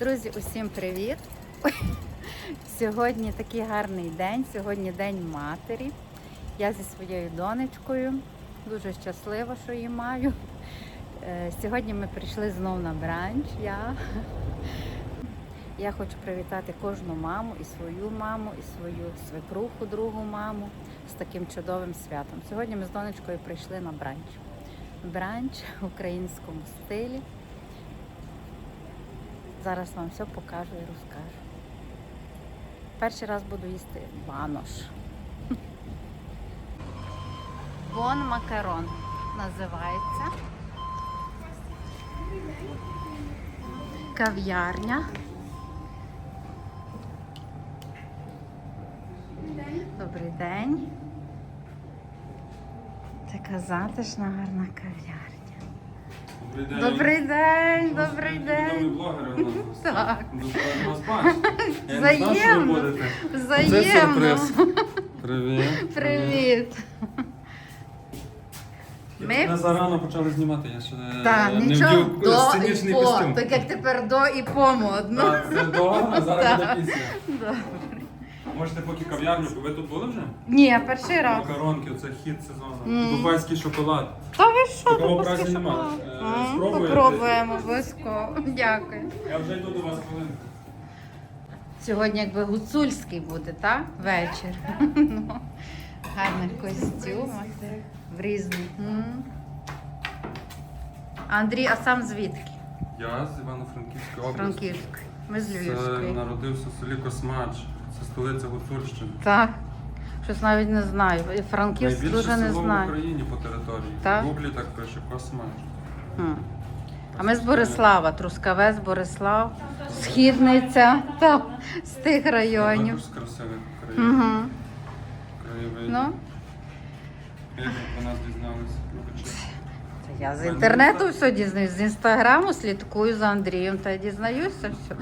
Друзі, усім привіт! Сьогодні такий гарний день, сьогодні День матері. Я зі своєю донечкою. Дуже щаслива, що її маю. Е, Сьогодні ми прийшли знов на бранч. Я, я хочу привітати кожну маму, і свою маму, і свою свекруху, другу маму з таким чудовим святом. Сьогодні ми з донечкою прийшли на бранч. Бранч в українському стилі. Зараз вам все покажу і розкажу. Перший раз буду їсти банош. Бон макарон називається. Кав'ярня. Добрий день. Така затишна гарна кав'ярня. Добрий день. Добрий день. Так. Взаємно. Взаємно. Привіт. Привіт. Ми... Ми зарано почали знімати, я ще Так, не нічого вдів до сценічний і по. костюм. Так як тепер до і по модно. Так, це до, а зараз буде після. Можете поки кав'ярню, ви тут були вже? Ні, перший раз. Макаронки, це хід сезону. Дубайський шоколад. Та ви що, Такого тут праздні нема. шоколад? Е, М, спробуєте? Попробуємо обов'язково. Дякую. Я вже йду до вас хвилинку. Сьогодні якби гуцульський буде, так? Вечір. Ну, Гарних костюмах. В різних. М. Андрій, а сам звідки? Я з Івано-Франківської області. Франківськ. Ми з Це Львівської. народився в селі Космач. Це столиця Гуцульщини. Так. Щось навіть не знаю. Франківськ Найбільше дуже не село в знаю. Україні по території. Так? В Гуглі так пише Космач. А ми з Борислава, Трускавець, Борислав, Східниця, та, з тих районів. З красивих країн. Угу. краєвидів. Ну, Як ви про нас дізналися? Вибачте. це я з інтернету все дізнаюсь, з інстаграму слідкую за Андрієм та й дізнаюся все.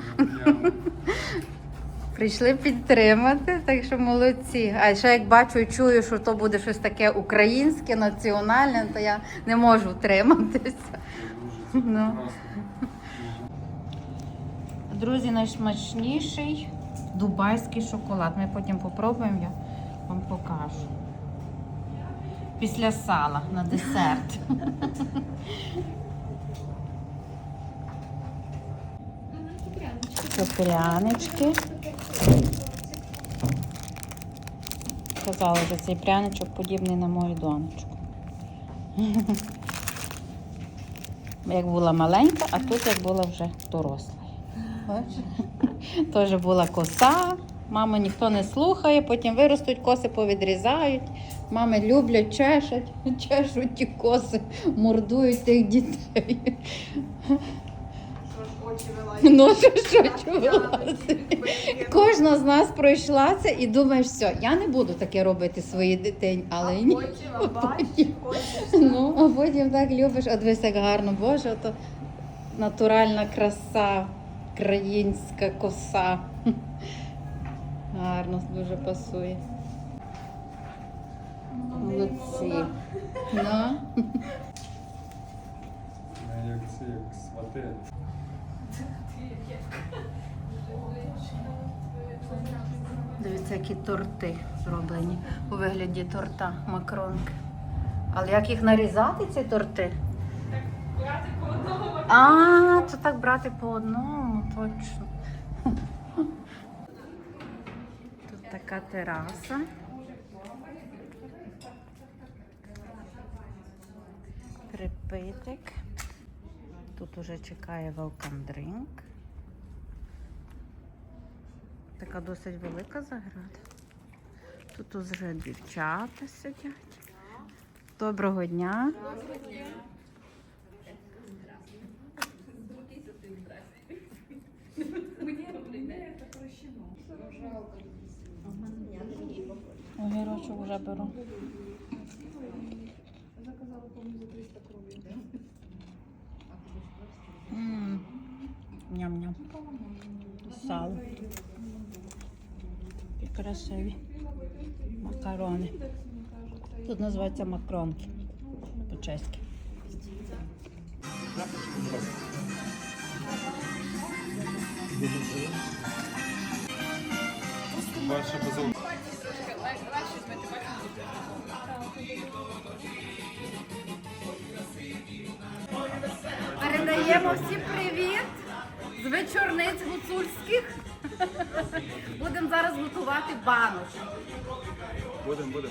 Я- Прийшли підтримати, так що молодці. А ще як бачу і чую, що то буде щось таке українське, національне, то я не можу втриматися. Ну. Друзі, найсмачніший дубайський шоколад. Ми потім попробуємо, я вам покажу. Після сала на десерт. Це прянички. Казали, що цей пряничок подібний на мою донечку. Як була маленька, а тут як була вже доросла. Теж була коса. Маму ніхто не слухає, потім виростуть, коси повідрізають. Мами люблять, чешуть, чешуть ті коси, мордують тих дітей. Ну, що ж очі вилазить. Кожна з нас пройшла це і думаєш, все, я не буду таке робити своїй дитині, але ні. Потім, бачиш, хочеш. Ну, а потім так любиш, а дивись, як гарно, Боже, то натуральна краса, українська коса. Гарно, дуже пасує. Молодці. Ну. Як ці, як свати. Дивіться, які торти зроблені у вигляді торта макронки. Але як їх нарізати, ці торти? Брати по одному А, це так брати по одному, точно. Тут така тераса. Припитик. Тут уже чекає welcome drink. Така досить велика заграда. Тут уже дівчата сидять. Доброго дня. Огірочок вже беру. Заказала по мені М, Ням-ням. Сало. Красиві макарони. Тут називаються макронки по-чеськи. Передаємо всім привіт з вечорниць гуцульських. Будемо зараз готувати банош. Будемо, будем.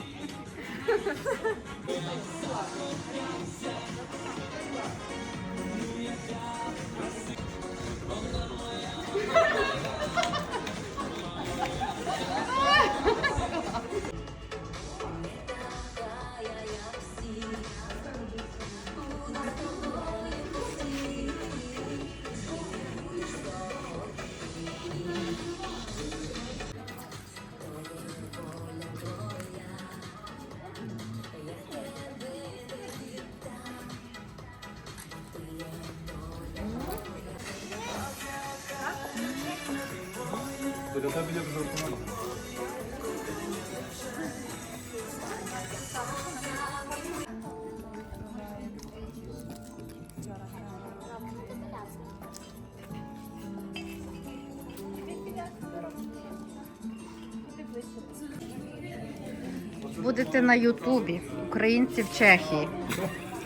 Будете на Ютубі Українці в Чехії.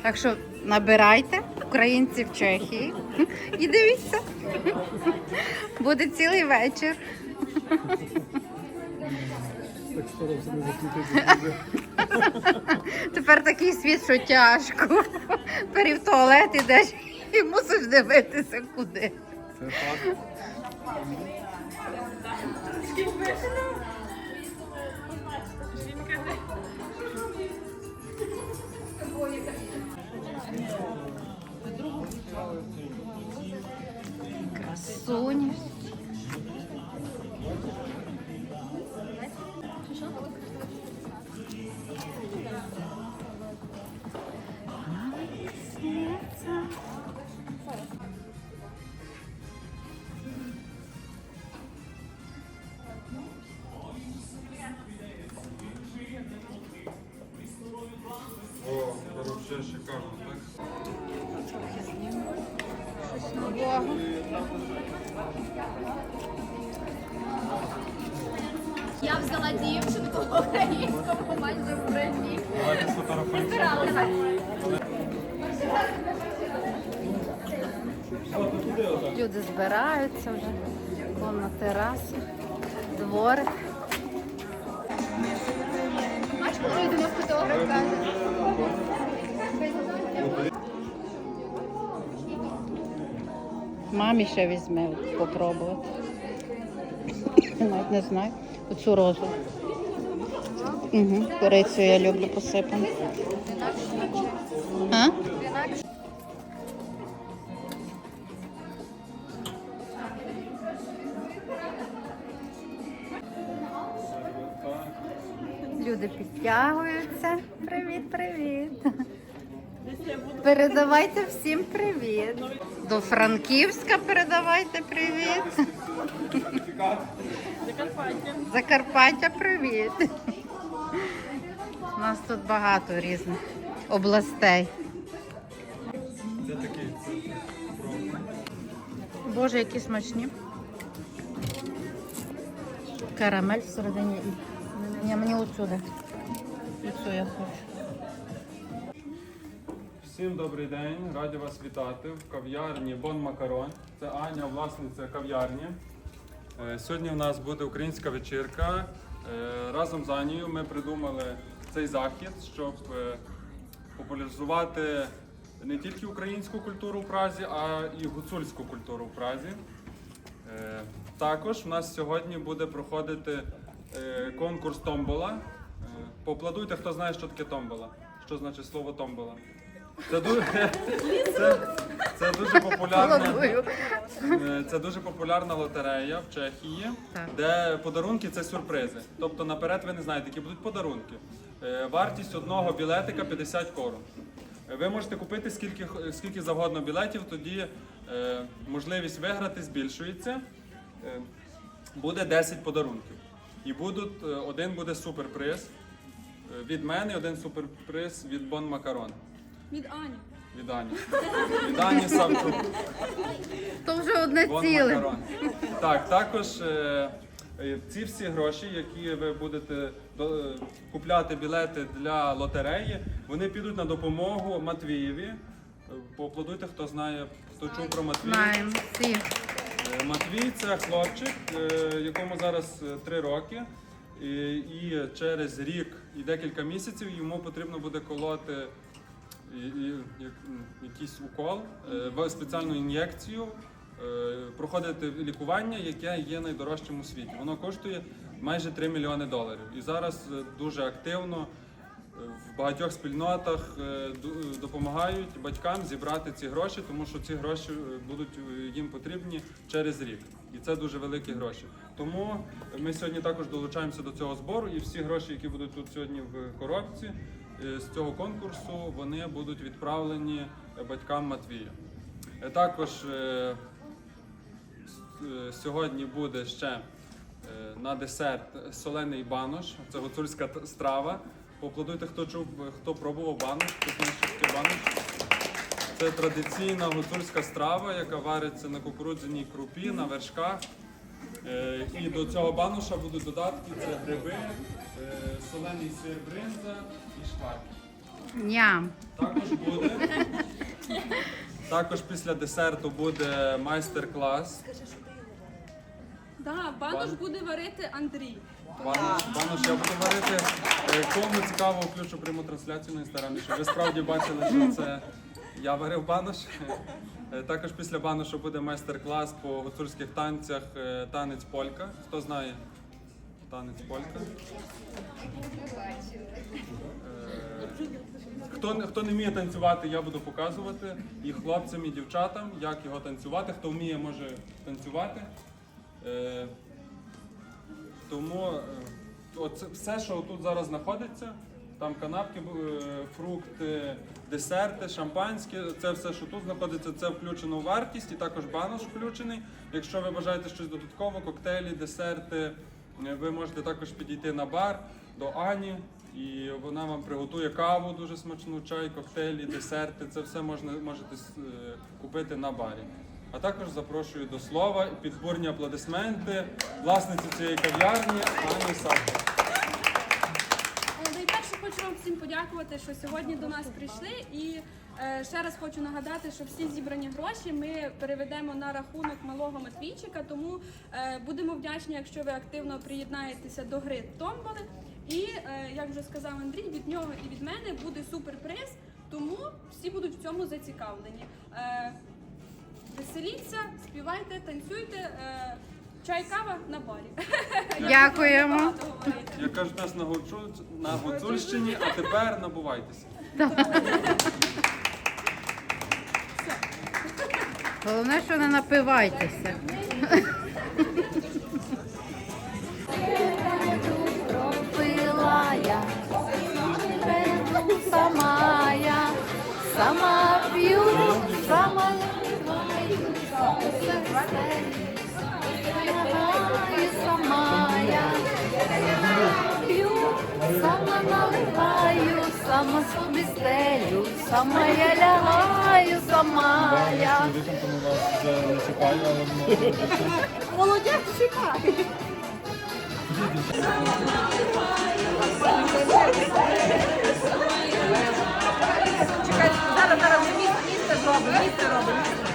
Так що набирайте українці в Чехії і дивіться. Буде цілий вечір. Так. Тепер такий світ, що тяжко. Пері в туалет ідеш і мусиш дивитися куди. Це факт. Збираються вже вон на терасі, дворик. Мамі ще візьме попробувати. Навіть не знаю. Оцю розу. Угу. Корицю я люблю посипану. А? Підтягуються. Привіт, привіт. Передавайте всім привіт. До Франківська передавайте привіт. Закарпаття. Закарпаття привіт. У нас тут багато різних областей. Це такий. Боже, які смачні. Карамель всередині. Ні, мені отсюди. Оцю я хочу. Всім добрий день, раді вас вітати в кав'ярні Бон Макарон. Це Аня, власниця кав'ярні. Е, Сьогодні у нас буде українська вечірка. Е, Разом з Анією ми придумали цей захід, щоб е, популяризувати не тільки українську культуру в Празі, а і гуцульську культуру в Празі. Також у нас сьогодні буде проходити конкурс Томбола. Поаплодуйте, хто знає, що таке томбола. Що значить слово томбола? Це дуже, це, це дуже популярна, е, це дуже популярна лотерея в Чехії, Так. де подарунки це сюрпризи. Тобто наперед ви не знаєте, які будуть подарунки. Е, Вартість одного білетика 50 корон. Е, Ви можете купити скільки, х- скільки завгодно білетів, тоді е, можливість виграти збільшується. Е, буде 10 подарунків. І будуть, е, один буде суперприз від мене, один суперприз від Бон Макарон. Від Ані. від Ані. Від Ані Савчук. То вже одне Бон ціле. Макарон. Так, також е, е, ці всі гроші, які ви будете до- е, купляти білети для лотереї, вони підуть на допомогу Матвієві. Е, Поаплодуйте, хто знає, хто чув про Матвія. Знаємо всі. Е, Матвій це хлопчик, е, якому зараз е, три роки. І, і через рік і декілька місяців йому потрібно буде колоти м, якийсь укол, е, в спеціальну ін'єкцію, е, проходити лікування, яке є найдорожчим у світі. Воно коштує майже 3 мільйони доларів. І зараз е, дуже активно е, в багатьох спільнотах е, допомагають батькам зібрати ці гроші, тому що ці гроші е, будуть е, їм потрібні через рік. І це дуже великі гроші. Тому ми сьогодні також долучаємося до цього збору, і всі гроші, які будуть тут сьогодні в коробці з цього конкурсу, вони будуть відправлені батькам Матвія. Також сьогодні буде ще на десерт солений банош. Це гуцульська страва. Поаплодуйте, хто чув, хто пробував банош, таке банош. Це традиційна гуцульська страва, яка вариться на кукурудзяній крупі, на вершках. Е, І до цього баноша будуть додатки: це гриби, е, солений сир бринза і шкварки. Ням. Також буде. Також після десерту буде майстер-клас. Да, банош Бан- буде варити Андрій. Банош, банош я буду варити. Е, Кому цікаво, включу пряму трансляцію на інстаграмі, щоб ви справді бачили, що це я варив банош. Е, Також після баношу буде майстер-клас по гуцульських танцях е, танець полька. Хто знає танець полька? Хто, не- хто не вміє танцювати, я буду показувати і хлопцям, і дівчатам, як його танцювати. Хто вміє, може танцювати. Тому оце все, що тут зараз знаходиться, там канапки, е, фрукти, десерти, шампанське, це все, що тут знаходиться, це включено у вартість і також банош включений. Якщо ви бажаєте щось додатково, коктейлі, десерти, е, ви можете також підійти на бар до Ані. І вона вам приготує каву дуже смачну, чай, коктейлі, десерти. Це все можна можете е, купити на барі. А також запрошую до слова і підборні аплодисменти власниці цієї кав'ярні Ані Савченко. Е, Найперше хочу вам всім подякувати, що сьогодні до нас прийшли. І е, ще раз хочу нагадати, що всі зібрані гроші ми переведемо на рахунок малого Матвійчика. Тому е, будемо вдячні, якщо ви активно приєднаєтеся до гри Томболи. І як вже сказав Андрій, від нього і від мене буде суперприз. Тому всі будуть в цьому зацікавлені. Веселіться, співайте, танцюйте. Е, чай, кава на барі. Дякуємо. Як кажуть нас на, на Гуцульщині, а тепер набувайтеся. Головне, що не напивайтеся. Сама я лягаю, сама я. Молодець, чекай. робимо, місце стелю.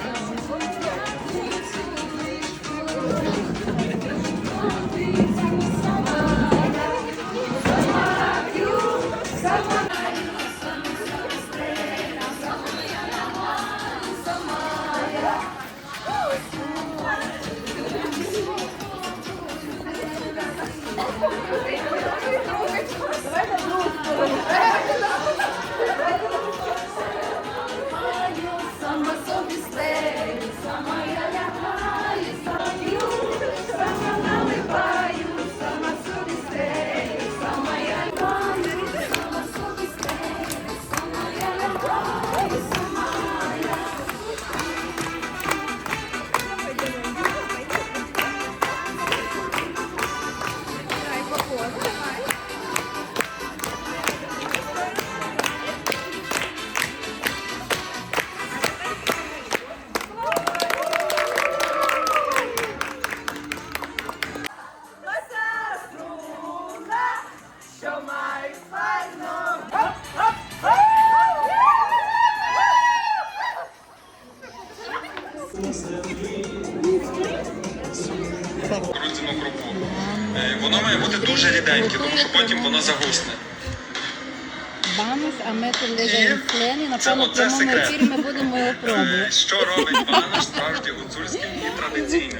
Напевно, в прямому секрет. ефірі ми будемо його Е, пробувати. Що робить банош справді гуцульським і традиційним?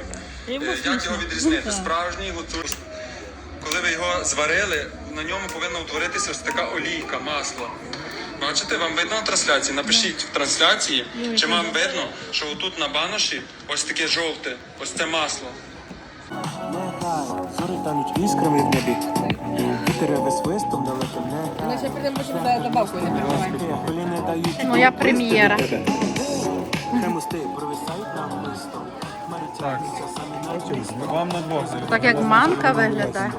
Е, Як його відрізнити? Справжній гуцульський. Коли ви його зварили, на ньому повинна утворитися ось така олійка, масло. Бачите, вам видно на трансляції? Напишіть в трансляції, чи вам видно, що отут на баноші ось таке жовте, ось це масло. Зорі тануть іскрами в небі, Ми ще прийдемо потім за добавкою, не дають. Моя прем'єра. Чисто. Вам на двох Так як манка виглядає.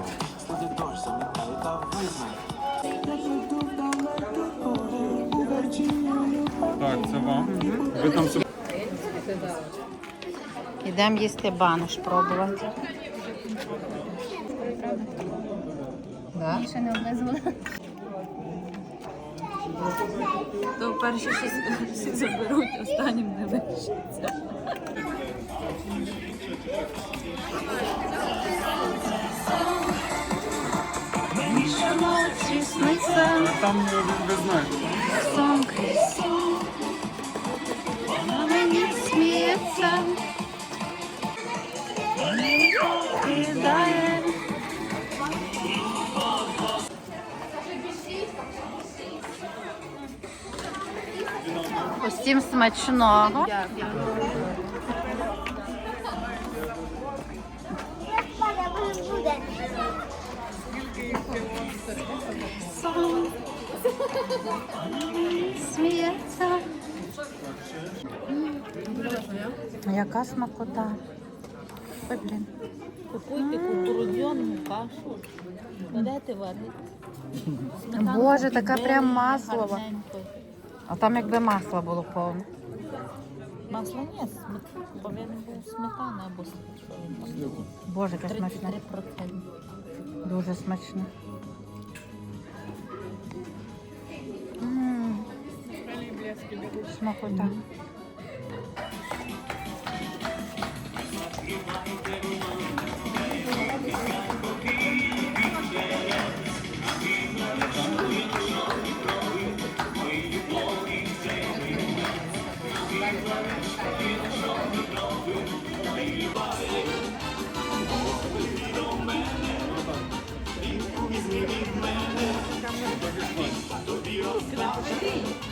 Так, це вам. Ви там собі. Ідемо їсти банош пробувати. Да? Ще не облизувала. То перші всі, всі заберуть, останнім не лишиться. Там ви, ви знаєте. Сон мені сміється. Усім смачного. Сон сміється. Яка смакота. Ой, блін. Купуйте кукурудзяну кашу. Берете варити. Боже, таке прям масло. А там якби масло було повне. Масло ні, повинен був сметана або с- що він там був. Боже, яке смачне. 33%. Дуже смачне. Тобі розкажи.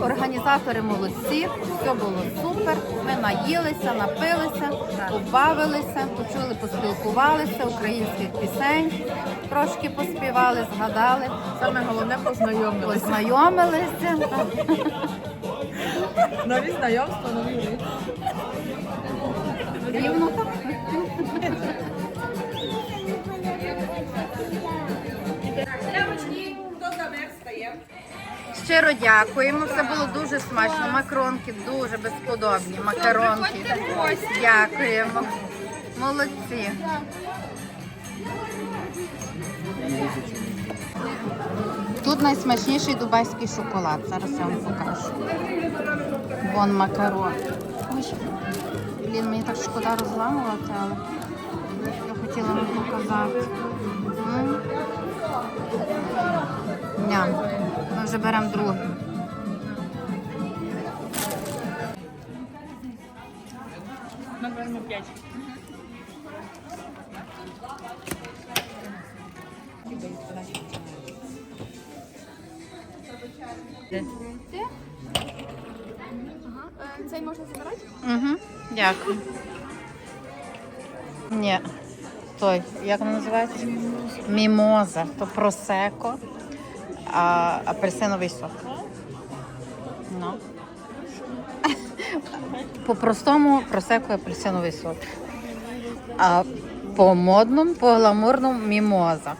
Організатори молодці, все було супер. Ми наїлися, напилися, побавилися, почули, поспілкувалися, українських пісень, трошки поспівали, згадали. Саме головне познайомилися. Познайомилися. Нові знайомства, нові. Рівно так. Щиро дякуємо. Все було дуже смачно. Макронки дуже безподобні. Макаронки. Дякуємо. Молодці. Тут найсмачніший дубайський шоколад. Зараз я вам покажу. Вон макарон. Блін, мені так шкода розламувати, але хотіла вам показати. М. Ням. Ми вже беремо другу. Цей можна забирати? Угу. Дякую. Ні. Той, як воно називається? Мімоза. То просеко, а апельсиновий сок. Ну. По-простому просеко і апельсиновий сок. А по модному, по гламурному мімоза.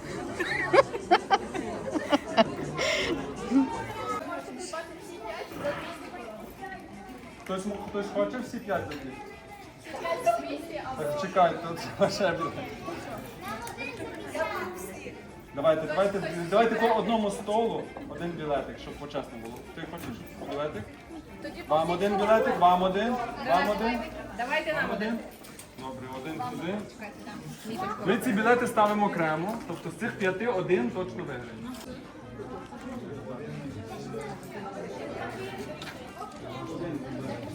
Хтось, хоче всі п'ять тоді? Так чекай, тут ще буде. Давайте, давайте, давайте по одному столу один білетик, щоб почесно було. Ти хочеш білетик? Вам один білетик, вам один, вам один. Давайте нам один. Добре, один сюди. Ми ці білети ставимо окремо, тобто з цих п'яти один точно виграє.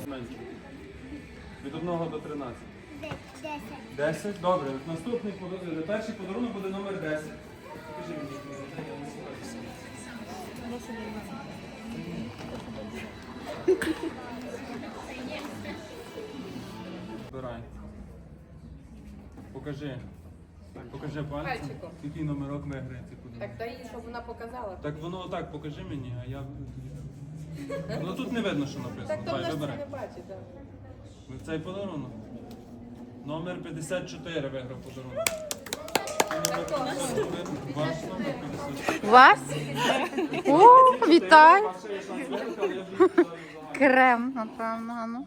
Менше. Від 1 до 13. 10. 10? Добре. Наступний подарунок, перший подарунок буде номер 10. Не. Збирай. Покажи. Покажи пальцем. Який номерок виграє подарунок. Так дай їй, щоб вона показала. Так воно отак, покажи мені, а я. Ну тут не видно, що написано. Так то Давай, вона ж це вибирай. не бачить. так. Цей подарунок. Номер 54 виграв подарунок. Вас? О, вітаю! Вже. Крем, напевно, а ну.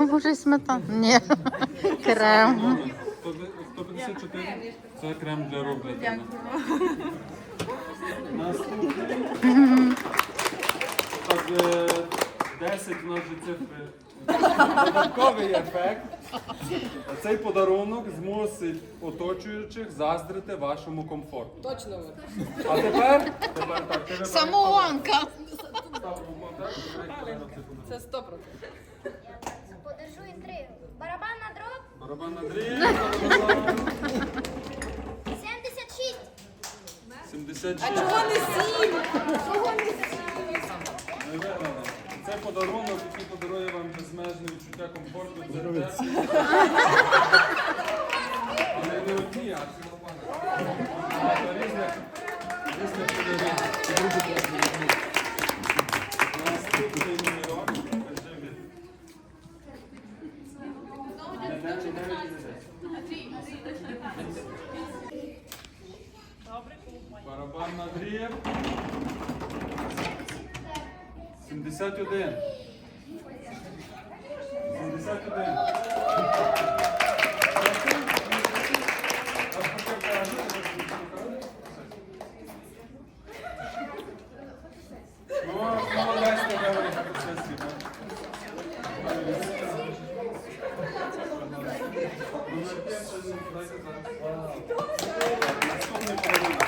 Може, сметана? Ні. Крем. Номер 154. Це крем для для. Наступний. Так, е, 10 у нас же цифри. Додатковий ефект. Цей подарунок змусить оточуючих заздрити вашому комфорту. Точно ви. А тепер, тепер так, ти. Став рукою, так. Це 100%. Подержу інтригу. Барабан на дроб Барабан Андрій, барабан. 76. 76. А чого не сім? Не виграли. Це подарунок, який подарує вам безмежне відчуття комфорту. Це те. Але не одні, а цілопана. Багато різних, різних подарунків. Наступний номерок. Кажи від. Не дев'ять, не дев'ять, не десять. Барабан Андрієв. 71. 71. Ну, молодець, тебе в процесі, так. Номер п'ять, ще не дайте зараз. Наступний подарунок.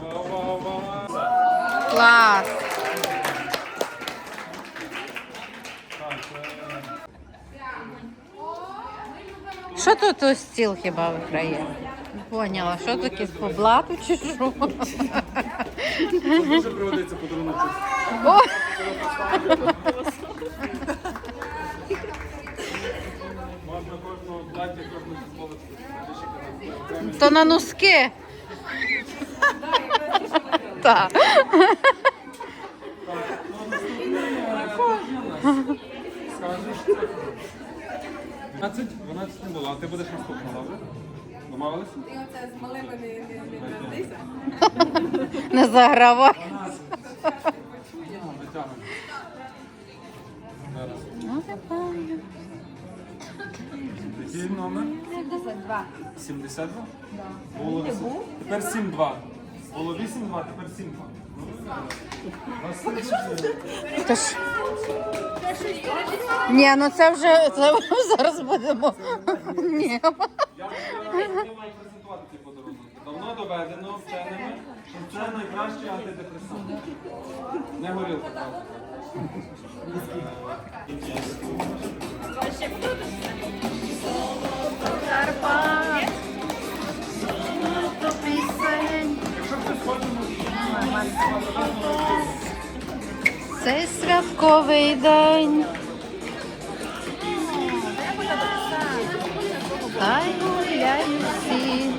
Вау, вау, вау. Клас. Так, е, Що тут ось стіл хіба виграє? Поняла, що таке з поблату чи що? Дуже пригодиться подарунок. Можна кожного плаття, кожну футболочку. То на носки. Так. Скажеш. 12, 12 не було, а ти будеш наступна, добре? Домовилися? Ти оце з малими не, не, не братися. Не загравай. 12. Витягуємо. Зараз. Який номер? 72. 72? Було 8. Тепер 7-2. Було 8-2, тепер 7-2. Вас слухає. Це ж... Ні, ну це вже це зараз будемо. Ні. Я маю презентувати цей подарунок. Давно доведено вченими, що це найкращий антидепресант. Не горілка, правда цей святковий день. Ай гуляють всі.